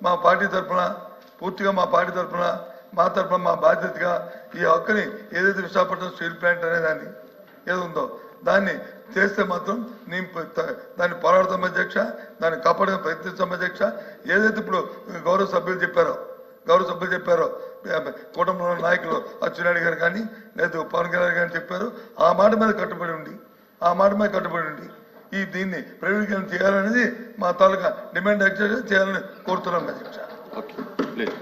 మా పార్టీ తరఫున పూర్తిగా మా పార్టీ తరఫున మా తరఫున మా బాధ్యతగా ఈ హక్కుని ఏదైతే విశాఖపట్నం స్టీల్ ప్లాంట్ అనే దాన్ని ఏది ఉందో దాన్ని చేస్తే మాత్రం నేను దాన్ని పోరాడతాం అధ్యక్ష దాన్ని కాపాడడం ప్రయత్నిస్తాం అధ్యక్ష. ఏదైతే ఇప్పుడు గౌరవ సభ్యులు చెప్పారో గౌరవ సభ్యులు చెప్పారో కుటుంబంలో నాయకులు అచ్చెన్నాయుడు గారు కానీ లేదా పవన్ కళ్యాణ్ గారు చెప్పారు ఆ మాట మీద కట్టుబడి ఉండి ఆ మాట మీద కట్టుబడి ఉండి ఈ దీన్ని ప్రైవేటీకరణ చేయాలనేది మా తాలూకా డిమాండ్ యాక్చువల్గా చేయాలని కోరుతున్నాం అధ్యక్ష ఓకే లేదు.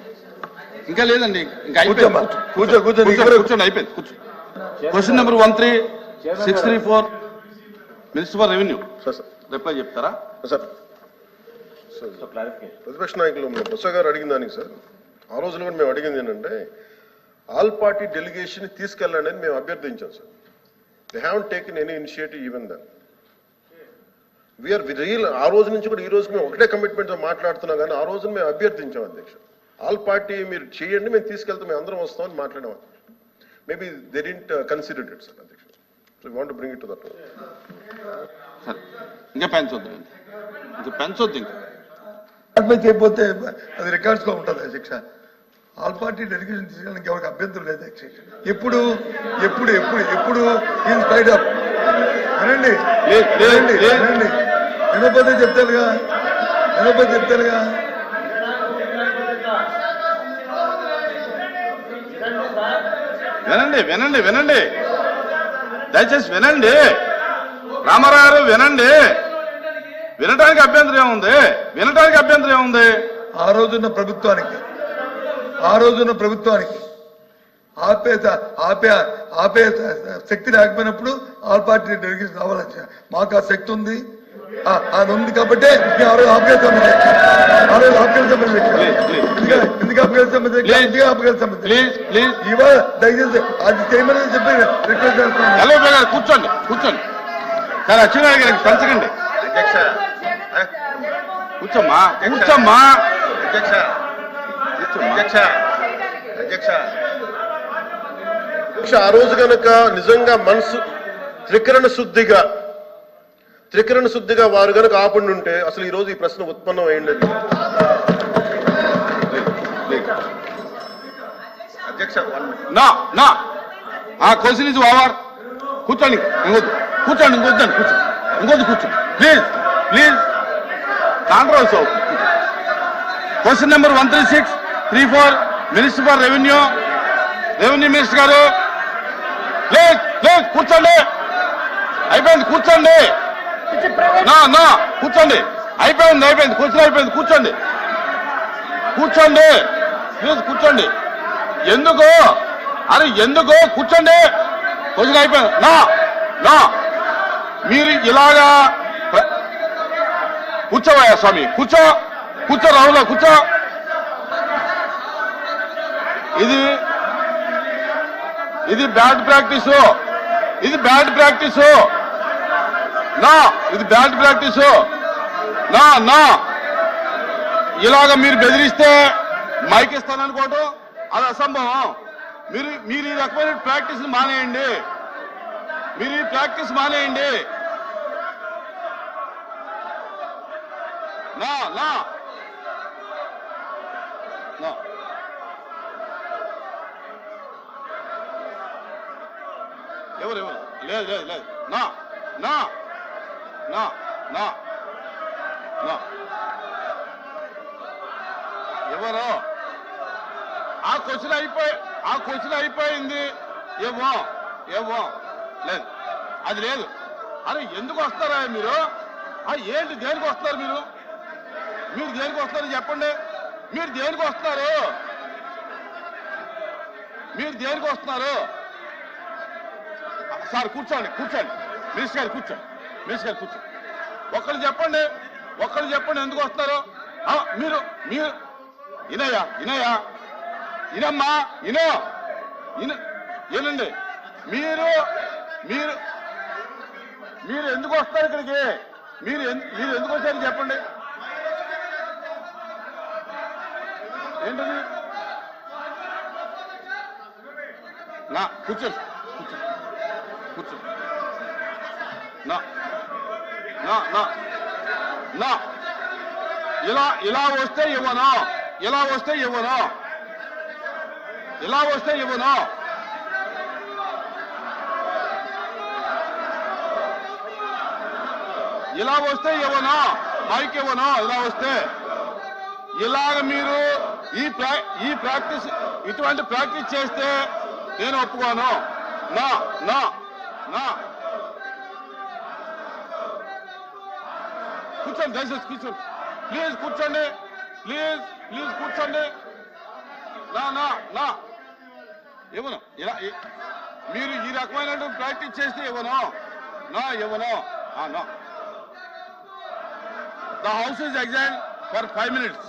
ఇంకా లేదండి ఇంకా కూర్చో, కూర్చో. కూర్చోండి అయిపోయింది కూర్చో. Question number one three six three four minister for revenue sir reply చెప్తారా? సార్ సార్ ప్రతిపక్ష నాయకులు మన బొత్స గారు అడిగిన దానికి సార్ ఆ రోజున కూడా మేము అడిగింది ఏంటంటే ఆల్ పార్టీ డెలిగేషన్ తీసుకెళ్ళండి అని మేము అభ్యర్థించాం sir they have taken any initiative even then we are real రోజు నుంచి కూడా ఈ రోజు మేము ఒకటే కమిట్మెంట్తో మాట్లాడుతున్నాం కానీ ఆ రోజున మేము అభ్యర్థించాం అధ్యక్ష. ఆల్ పార్టీ మీరు చేయండి మేము తీసుకెళ్తాం మేము అందరం వస్తామని మాట్లాడాం maybe they didn't consider it sir అధ్యక్ష. So want bring it to that సరే. ఇంకా పెంచొద్దు ఇంకా. పెంచొద్దు ఇంకా. చేయకపోతే అది రికార్డ్స్లో ఉంటుంది అధ్యక్ష. ఆల్ పార్టీ డెలిగేషన్ తీసుకోవడానికి ఎవరికి అభ్యంతరం లేదు అధ్యక్ష. ఎప్పుడు ఎప్పుడు ఎప్పుడు ఎప్పుడు ఇన్ స్పైడ్ వినండి వినండి లేదు. వినండి. వినకపోతే చెప్తారుగా. వినకపోతే చెప్తారుగా. వినండి వినండి వినండి. దయచేసి వినండి. రామారావు గారు వినండి. వినటానికి అభ్యంతరం ఏముంది? వినటానికి అభ్యంతరం ఏముంది? ఆ రోజున్న ప్రభుత్వానికి ఆ రోజున్న ప్రభుత్వానికి ఆపే ఆపే ఆపే శక్తి లేకపోయినప్పుడు ఆల్ పార్టీ డెలిగేషన్ కావాలని మాకు ఆ శక్తి ఉంది. అది ఉంది కాబట్టి మేము ఆ రోజు ఆపగలుగుతాం ఆ రోజు ఆపగలుగుతాం Please, please. ఎందుకు. ఎందుకు ఆపగలుగుతాం ప్లీజ్ ప్లీజ్ ఇవాళ దయచేసి అది చేయమని చెప్పి రిక్వెస్ట్ చేస్తున్నాను. కూర్చోండి కూర్చోండి. సరే అచ్చెన్నాయుడు గారికి పెంచకండి కూర్చోమ్మా కూర్చోమ్మా. అధ్యక్ష. అధ్యక్ష అధ్యక్ష. అధ్యక్ష. ఆ రోజు గనక నిజంగా మనసు త్రికరణ శుద్ధిగా త్రికరణ శుద్ధిగా వారు గనక ఆపండి ఉంటే అసలు ఈ రోజు ఈ ప్రశ్న ఉత్పన్నం అయ్యిండదు అధ్యక్ష నా నా. ఆ క్వశ్చన్ ఇస్ ఓవర్ కూర్చోండి ఇంకొద్దు. కూర్చోండి ఇంకొద్దండి కూర్చోండి ఇంకొద్దు కూర్చోండి please please controversy question number one three six three four minister for revenue revenue minister గారు. ప్లీజ్ ప్లీజ్ కూర్చోండి. అయిపోయింది కూర్చోండి. నా కూర్చోండి. అయిపోయింది అయిపోయింది క్వశ్చన్ అయిపోయింది కూర్చోండి. కూర్చోండి ప్లీజ్ కూర్చోండి. ఎందుకు? అరే ఎందుకు? కూర్చోండి. క్వశ్చన్ అయిపోయింది. నా నా. మీరు ఇలాగా కూర్చోవయ్యా స్వామి కూర్చో కూర్చో రాహుల్ కూర్చో. ఇది ఇది బ్యాడ్ ప్రాక్టీస్ ఇది బ్యాడ్ ప్రాక్టీస్. నా ఇది బ్యాడ్ ప్రాక్టీస్. నా నా. ఇలాగ మీరు బెదిరిస్తే మైక్ ఇస్తాననుకోవటం అది అసంభవం. మీరు మీరు ఈ రకమైన ప్రాక్టీస్ మానేయండి. మీరు ఈ ప్రాక్టీస్ మానేయండి. నా నా. నా. ఎవరు ఎవరు? లేదు లేదు లేదు. నా నా. నా నా నా ఎవరు? ఆ క్వశ్చన్ అయిపోయి ఆ క్వశ్చన్ అయిపోయింది. ఏమో ఏమో. లేదు. అది లేదు. అరే ఎందుకు వస్తారా మీరు? ఆ ఏంటి దేనికి వస్తారు మీరు? మీరు దేనికి వస్తారు చెప్పండి. మీరు దేనికి వస్తున్నారు? మీరు దేనికి వస్తున్నారు? సార్ కూర్చోండి కూర్చోండి. మినిస్టర్ గారు కూర్చోండి. మినిస్టర్ గారు కూర్చోండి ఒక్కరు చెప్పండి ఒక్కరు చెప్పండి ఎందుకు వస్తారు మీరు మీరు ఇనయ్యా ఇనయ్యా ఇనమ్మా ఇనో ఇన ఏనండి మీరు మీరు మీరు ఎందుకు వస్తారు ఇక్కడికి? మీరు మీరు ఎందుకు వచ్చారు చెప్పండి. ఏంటది? నా కూర్చో కూర్చో కూర్చో. నా నా నా నా. ఇలా ఇలా వస్తే ఇవ్వను? ఇలా వస్తే ఇవ్వను? ఇలా వస్తే ఇవ్వను? ఇలా వస్తే ఇవ్వను? మైక్ ఇవ్వను? ఇలా వస్తే. ఇలాగ మీరు ఈ ప్రా ఈ ప్రాక్టీస్ ఇటువంటి ప్రాక్టీస్ చేస్తే నేను ఒప్పుకోను. నా నా నా. కూర్చోండి దయచేసి కూర్చోండి ప్లీజ్ కూర్చోండి. ప్లీజ్ ప్లీజ్ కూర్చోండి. నా నా నా. ఇవ్వను ఇలా మీరు ఈ రకమైన ప్రాక్టీస్ చేస్తే ఇవ్వను నా ఇవ్వను నా. ద హౌస్ ఇస్ ఎగ్జైన్ ఫర్ ఫైవ్ మినిట్స్